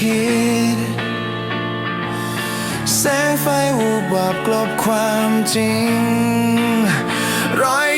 คิด แสงไฟวูบวับกลบความจริง รอย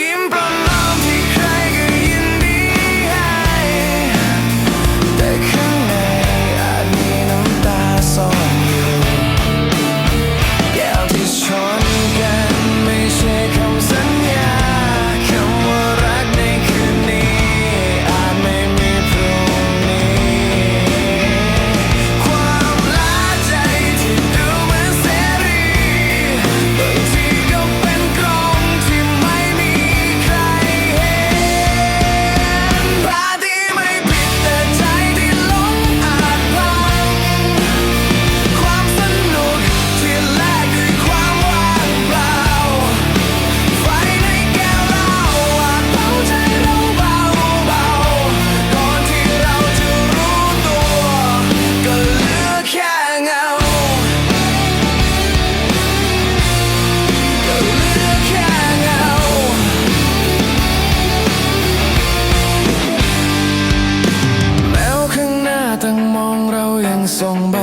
ยัง